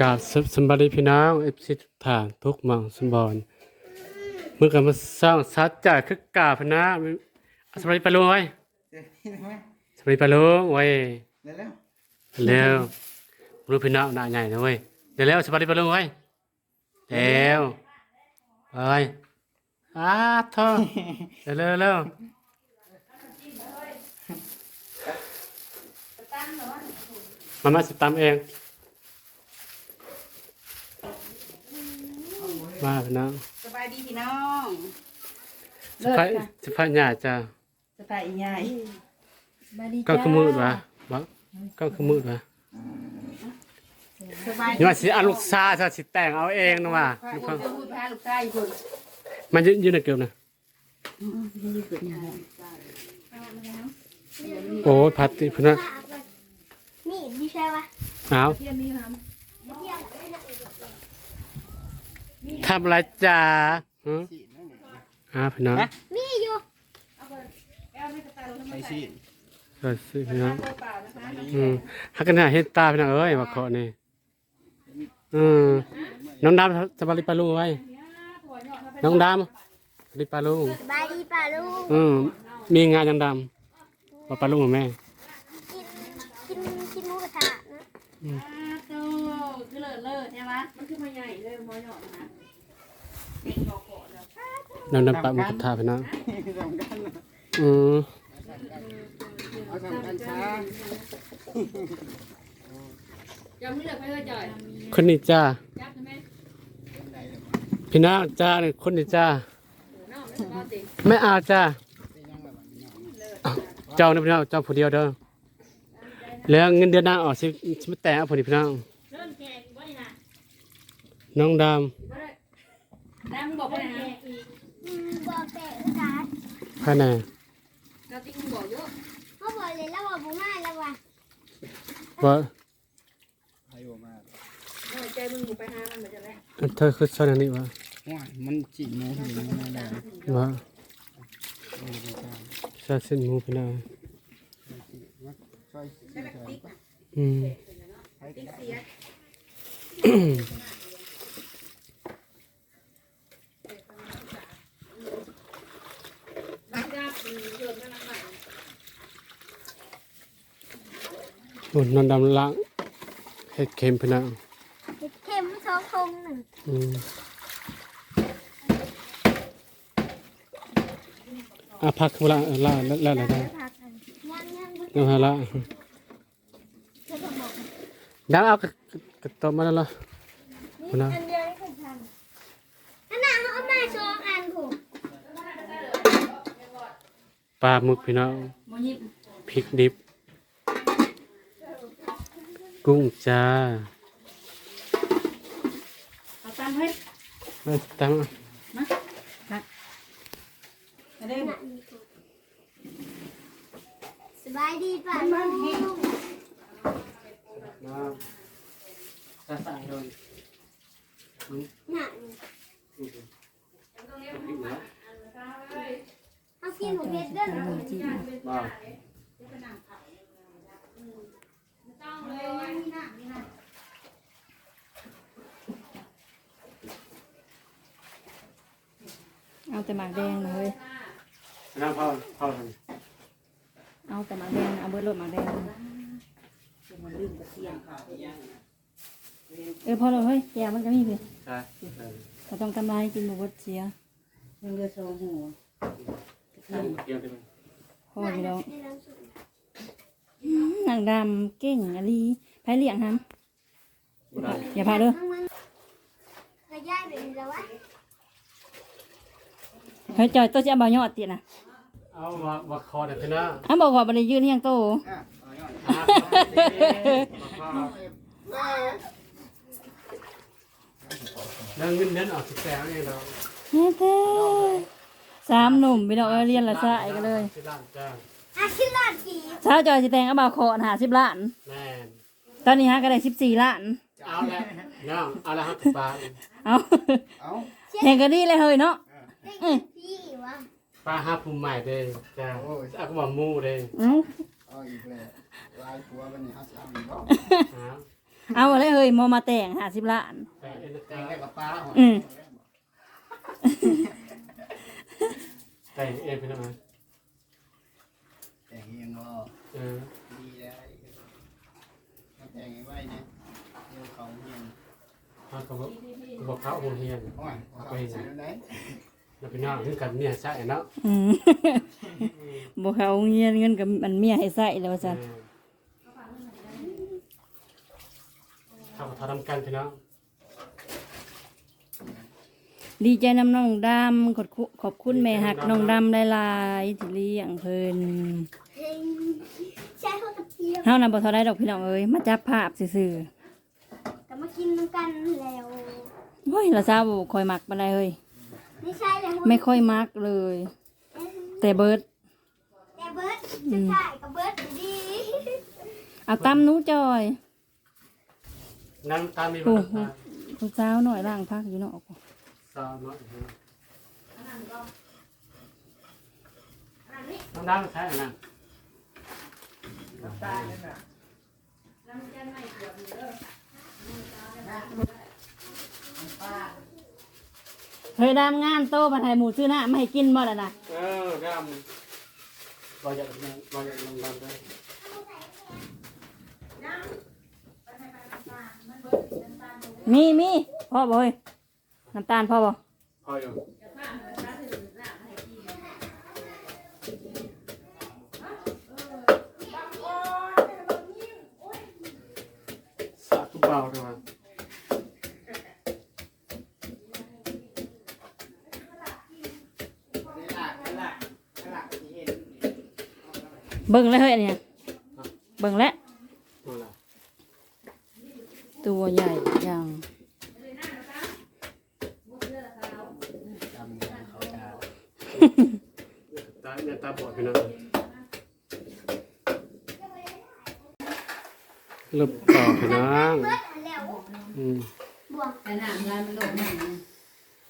กาบสสำบาดีพี่น้องเอฟซีทุกทานทุกมองสมบอนเมื่อกันมาสร้างสัจจะคือกาพนะสบายดีปะลุงไว้เดี๋ยวนี่นะไหมสบายดีปะลุงไว้เดี๋ยวแล้วรู้พี่น้องหน้าใหญ่นะเว้ยเดี๋ยวแล้วสบายดีปะลุงไว้เร็วไปอ้าท่าเร็วเร็วเร็วมามาสิตามเอง มาพี่น้องสบายดีพี่น้องสะพายสะพายหน้าจ้าสบายอีใหญ่ก็คือมืดวะบ่ก็คือมืดวะสบายนี่ว่าสิเอาลูกซาซะสิแต่งเอาเองนะว่าพาอุ้มพูดพาลูกชายคนมันยืนยืนในเกี่ยวนะโอ้ยพัดติพุ่นนะนี่ไม่ใช่ปะเอาเที่ยงนี้ครับ ทำอะไรจ้าฮะอ่าพี่น้องมีอยู่ไปสิสวัสดีพี่น้องเปล่านะคะอืมฮักกันหน้าเห็นตาพี่น้องเอ้ยมาเคาะนี่อืมน้องดำสบายดีปลาลูกไว้ น้องดำสบายดีปลาลูกบายดีป่าลูกอืมมีงานยังดำมาปลาลูกของแม่ กินกินกินหมูกระทะนะโตคื อเลิศเลิศใช่ไหมมันคือมาใหญ่เลยมอหยอดนะน้องดำปะหมุกทาพี่น้องสำคัญนะอืมเอาสำคัญช้ายังไม่เลือกไปเลยจ่อยคนนี้จ้ายับใช่ไหมพี่น้องจ้าเนี่ยคนนี้จ้าน้องไม่ต้องติไม่เอาจ้าเจ้าเนี่ยพี่น้องเจ้าผู้เดียวเด้อแล้วเงินเดือนน้าออกสิสิมาแต่งเอาผู้นี้พี่น้องเริ่มแข่งไว้ นะน้องดน้ำบอกไปนะอืมบอกแต่กระดาษำภายในเราติ๊กบอกเยอะเขาบอกเลยแล้วว่าบุมาแล้วว่ะว่าใครบอกมาใจมึงไปหามันเหมือนจะแล้วเธอคือชนอันนี้วะว่ามันจีโมงอยู่ในนั้นได้ว่าโอ้ยจ้าชาเส้นหมูพี่น้องช่วยช่วยช่วยอืมให้กันได้ นักยากคือเดินนั่งใหม่ โอ้น้องดำล้างเห็ดเค็มพี่น้องเห็ดเข็มสองทงหนึ่งอืมอะพักเวลาเออละละละละได้พักกันยังยังบุยังหาละจะต้องบอกดังเอากระกระตบมาแล้วล่ะนี่อันเดียวไม่เคยทำอันนั้นเขาเอามาสองอันผูกปลาหมึกพี่น้องโมยิบพริกดิบ กุ้งจ้าเอาตามให้มาตามมามาเด้งสบายดีป่าลูกมาสาสายโดนน่ะเอากินหมูเผ็ดเด้อ บ้า เอาแต่หมากแดงนะเว้ยน้ำพ่อพ่อทเอาแต่หมากแดงเอาเบิดรถหมากแดงเออพอแล้วเฮ้ยแกมันก็มีเพื่อนใช่เขาต้องกำไรกินหมูบดเสียยังเรือโซ่หัวเกี่นพออยู่แล้ว นางดำเก่งอะลีไผเลี้ยงฮัมอย่าพาเด้อกระย่ายเป็นแล้ววะเฮ้ยจอยตัวจะเอาบ่ยอดตินะเอาว่าว่าคอเด็กพี่น้องอันบอกว่าบ่ได้ยืนเฮียงโตอะเอาย้อนแล้วเงินเดือนออกสิบแสนเองเราเฮ้เท่สามหนุ่มพี่น้องเอ้ยเรียนละสายกันเลยที่ร้านจ้า อาชิลาดกีเช้าจอยสิแต่งเอาบ่าวขอหาสิบล้าน แม่นตอนนี้ฮะก็ได้สิบสี่ล้าน เอาละน้องเอาละครับปลาเอาเอาเห็นก็ดีเลยเฮ้ยเนาะ ได้ยินพี่วะปลาห้าภูมิใหม่เด้จ้าเอากระบอกมูเด้เอ้าเอาอีกแล้วลายหัววันนี้เอาสามรอบฮะเอาอะไรเฮ้ยมอมาแต่งหาสิบล้านแต่เอ็นแต่งได้กับปลาหอยอืม แต่เอ็นเป็นอะไรแต่งเองก็ เออดีได้มาแต่งไว้เนี่ยเดี๋ยวเขาเฮียนเขาก็บอกบอกเขาโรงเรียนโอ้ยเขาเสียไหนแล้วพี่น้องคือกันเนี่ยใช่เนาะอืมบ่เขาเงินเงินกับมันเมียให้ใส่แล้วว่าเอซั่นเขาก็ทำกันพี่น้องดีใจนำน้องดำขอบคุณแม่ฮักน้องดำหลายๆที่เลี้ยงเพิ่น ใช่เขาตะเกียบเฮานำบ่เท่าได้ดอกพี่น้องเอ้ยมาจับภาพซื่อแต่มากินน้ำกันแล้วๆโอ้ยละซาวบ่ค่อยมักปานใดเอ้ยไม่ใช่แล้วไม่ค่อยมักเลย แต่เบิดแต่เบิร์ดจะถ่ายกับเบิร์ดดีเอาตำหนูจอยน้ำตาลมีบ้างตาผู้สาวหน่อยล่างพักอยู่เนาะซาวน้อยน้ำน้ำใช่ไหม เฮ้ยดำงานโตมาถ่ายหมูซื้อหน้าไม่ให้กินบ่ละนะเออดำเราอยากเราอยากลงดำด้วยมีมีพ่อบ่เฮ้ยน้ำตาลพ่อบ่พ่ออยู่สาธุเบาด้วย นี่ละนี่ละนี่ละที่เห็น เบิ่งแล้วเฮ้ยอันเนี้ยเบิ่งแล้วตัวละตัวใหญ่ยังจำเขาตาตาเนี่ยตาบอดพี่น้องรูปต่อพี่น้องเบิร์ดแล้วอืมบวกแต่หนังลายมันโลกมัน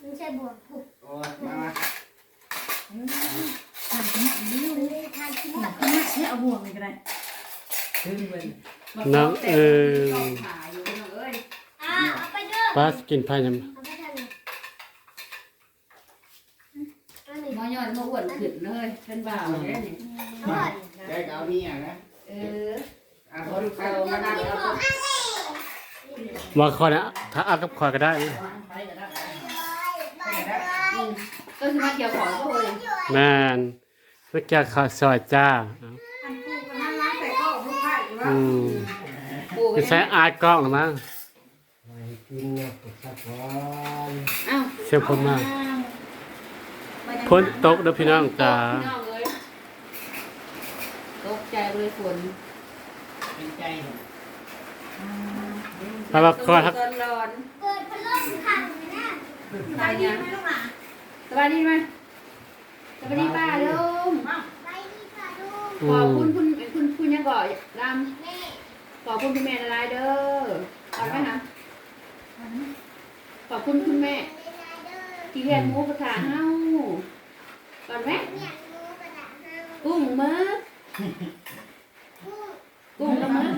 ไม่ใช่บวกถูกโอ้ยมามาเลยทานที่หมดเนี่ยเอาบ่วงนี่ก็ได้น้องเอิงขายอยู่น้องเอ้ยอ่าเอาไปเด้อป้าสกินพายยังเอาไปทานเลยอันนี้หมอยอดมาอ้วนขึ้นเลยเป็นบ่าวเลยนี่เอาไปได้เอาเนี่ยนะเอออะคนเขามานั่งเอาว่าคอยนะถ้าอากับคอยก็ได้ก็คือมาเกี่ยวของก็เลยแม่นเมื่อกี้ข้าวซอยจ้าอื มปูไปไม่ใช่อายกล้องหรือมั้งกินเนี่ยสักวันอ้าวเชื่อผมมากพ้นตกเด้อพี่น้องจ้าพี่น้องเอ้ยตกใจเลยฝนเป็นใจเนี่ยไปว่าคอยทักร้อนร้อนเปิดพัดลมขังเลยนะสบายดีไหมลูกหมาสบายดีไหมสบายดีป้าลุงไปดีค่ะลูกอืขอบมคุณคุณ คุณยังก่อรำขอบคุณคุณแม่ละลายเด้อเอาไหมคะขอบคุณคุณแม่ ที่เรียนมูกระทะเฮาก่อนไหมกุ้งมึกกุ้งกับมึก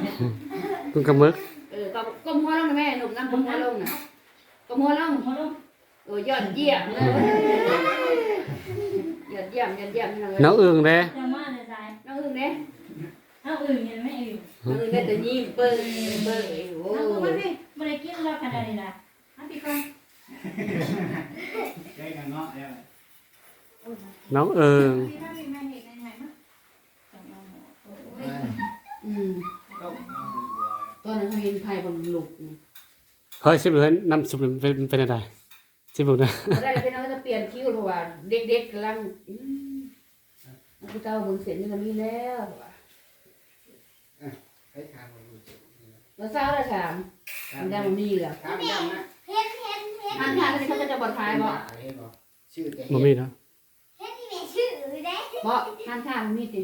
คุณกระมึกเออก็ก้มหัวลงนะแม่หนุ่มน้ำก้มหัวลงนะก้มหัวลงโอ้ยอดเยี่ยมเลยยอดเยี่ยมยอดเยี่ยมน้องน้องเอ้องเด้น้องเอึ่งเด้ เอาอื่นยังไม่อื่นน้องอึ่งได้แต่ยิ้มเปิ้งเปิ้งโอ้บ่ได้กินแล้วขนาดนี้นะอันที่ก่อนได้กันเนาะแล้วน้องเอิงอืมต้องเอาตอนนั้นเขาเห็นไผ่บนลุกนี่เฮ้ยสิบเลยน้ำสิบเลยเป็นเป็นอะไรสิบเลยนะเราได้เป็นน้องจะเปลี่ยนคิ้วเพราะว่าเด็กๆกำลังอืมนักเจ้าบนเสียนนี่ก็มีแล้ว ให้ทางมันดูสิแล้วเศร้าเลยถามมันยังมีเหรอทางยังนะเห็นเห็นเห็นทางทางนี้เขาจะจะบอดท้ายบ่เห็นบ่ชื่อแต่มันมีเนาะเห็นที่แม่ชื่อเลยเด้บ่ทางทางมีติ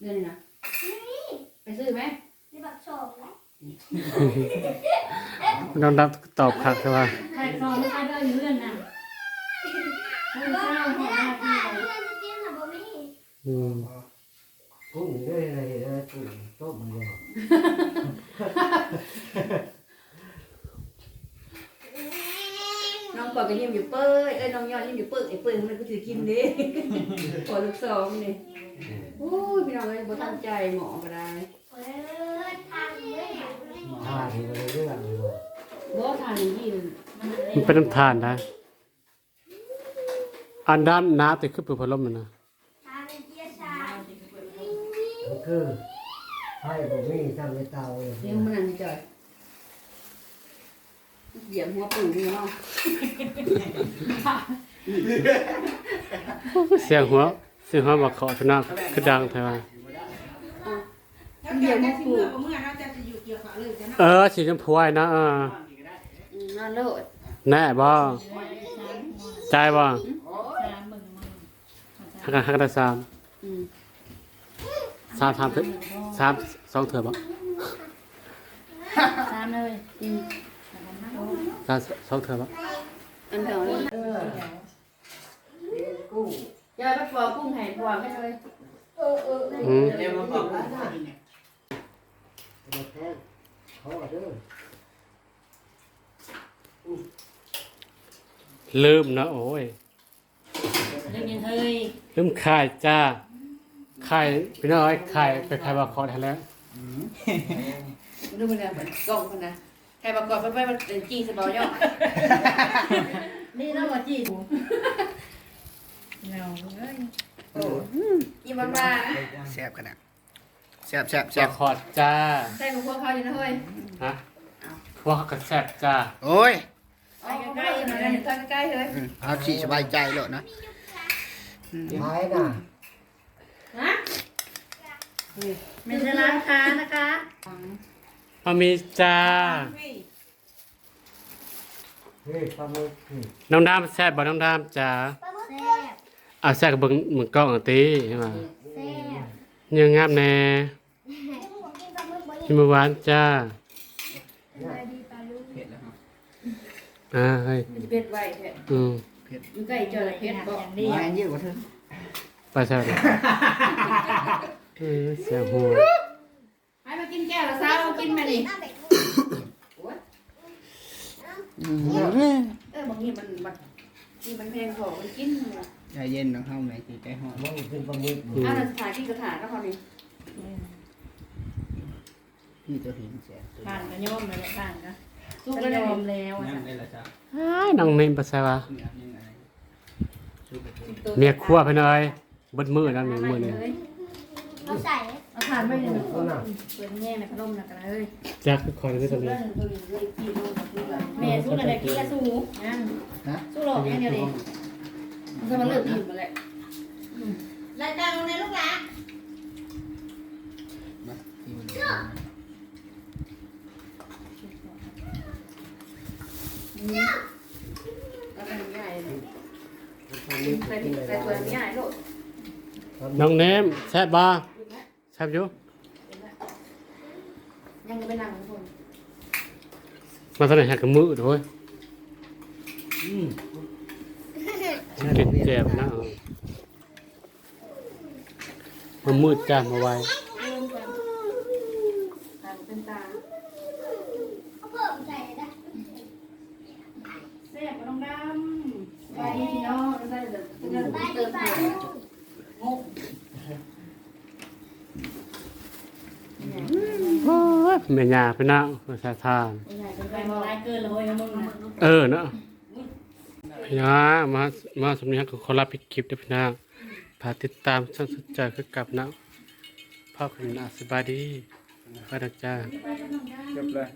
เรื่องนี้นะไปซื้อไหมนี่บักโฉมนะน้องดับตอบคักใช่ป่ะใครซองใครเดินอยู่เรื่องน่ะเฮ้ยเศร้าหัวหน้าที่เพื่อนจะกินหรือบ่มีอืม กุ้งได้เลยแล้วกุ้งต้มบ่น้องปอยก็ยิ้มอยู่เป้ยเอ้ยน้องยอดยิ้มอยู่เป้ยไอ้เป้ยมันก็ถือกินดิปอลูกสองนี่โอ้ยพี่น้องเอ้ยบ่ตั้งใจหมอก็ได้เปิดทางเลยท่าที่มันเรื่องอยู่บ่ทานอย่างนี้มันเป็นน้ำทานได้อันด้านน้ำติดขึ้นเปิดพัดลมมันนะ ทางเกียร์ชา มันคือให้ผมมีทำในเตาเลยเดี๋ยวมันนั่นจ่อยเหยียบหัวปู่นี่เนาะเสียงหัวเสียงหัวบอกขอชนะคือดังเท่าไหร่เหยียบหัวปู่เมื่อเราจะอยู่เกี่ยวกับเลยจะนะเออสีชมพูไอ้นะเอออืมน่าเลิศแน่บ่ใจบ่ฮักกันฮักกันได้สามอืม สามสามเถอะสามสองเถอะบ่ตามเลยอืมสามสองเถอะบ่อันเดียวเลยยายไปปอกกุ้งให้ปอกให้เลยอืมเดี๋ยวมาบอกว่าเขาเด้อลืมนะโอ้ยเรื่องยังเฮ้ยลืมไข่จ้า ไข่พี่น้อยไข่ไปไข่บ่ขอได้แล้วดูมันนะเหมือนกล้องคนนะใครประกอบไปไปมันเป็นจีสบอยอนี่เราว่าจีบเราเอ้ยยี่มันมาแซ่บขนาดแซ่บแซ่บจะแซ่บขอดจ้าใส่กับพวกเขาอยู่นะเฮ้ยฮะพวกเขากระแซบจ้าโอ้ยไปใกล้ๆหน่อยนะใกล้ๆเลยเอาสิสบายใจเลยนะไม้น่ะ ฮะเป็นร้านค้านะคะมามีจ้านี่ปลาหมึกนี่น้องดามแซบบ่น้องดามจ้าปลาหมึกแซ่บอะแซบกับเบิ่งเหมือนกล้องอะติใช่ป่ะแซ่บยังงามแน่ผมกินปลาหมึกบ่ชิมหวานจ้าดีปลาลูกเผ็ดแล้วครับอ่าเฮ้ยมันจะเป็ดไว้แท้อืมอยู่ใกล้จระเข้บอกอย่างดีไม้เยอะกว่าเธอ ไปแซบเลยเออเสียงหัวให้มากินแก้วละสาวกินมาดิน้ำเบ็ดลูกเออบางทีมันมันที่มันแพงของมันกินใจเย็นน้องเข้าไหนตีใจหอมมันกินปลาหมึกอืมอ่าสถานที่กระถางก็พอดีพี่ตัวหินแซ่บผ่านกันโยมเลยผ่านกันสู้กันยอมแล้วอะนั่นได้ละจ้ะอ้ายน้องนิ่มไปแซวะนี่ยังไงสู้ไปเถอะเมียครัวไปหน่อย เบิดมือนั่นเองมือนี่เอาใส่เอาผ่านไปเลยเปิดแง่ในพัดลมนะกันเลยจักคอยได้ตรงนี้แม่สู้อะไรกี้ละสู้นั่งฮะสู้หลอกอย่างเดียวดิมันจะมาเลิกดื่มมาแหละรายการในลูกหลานมาที่มันแล้วมันง่ายเลยใส่ใส่ตัวง่ายโลด น้องเนมแซบบ่แซบอยู่ยังจะไปนั่งคนมาตอนไหนหักกับมือด้วยกินแจบนะเอามันมืดจ้ามาไว้ทางเป็นตา เอาเพิ่มใส่นะ แซ่บน้องดำ ไปพี่น้องได้เดี๋ยวจะ ไป เติ ดี ม ปลา เติม ลูก โอ้ย แม่ยาพี่น้าภาษาทานใหญ่เป็นไปไปมมอองลายเกินเลยมึงนะเออเนาะพี่น้ามามาสำเนียงขอรับผิดคลิปด้วยพี่น้าพาติดตามช่องสนใจคือกลับนะพ่อคุณอาสบายดีไปดักจ้าจบเลย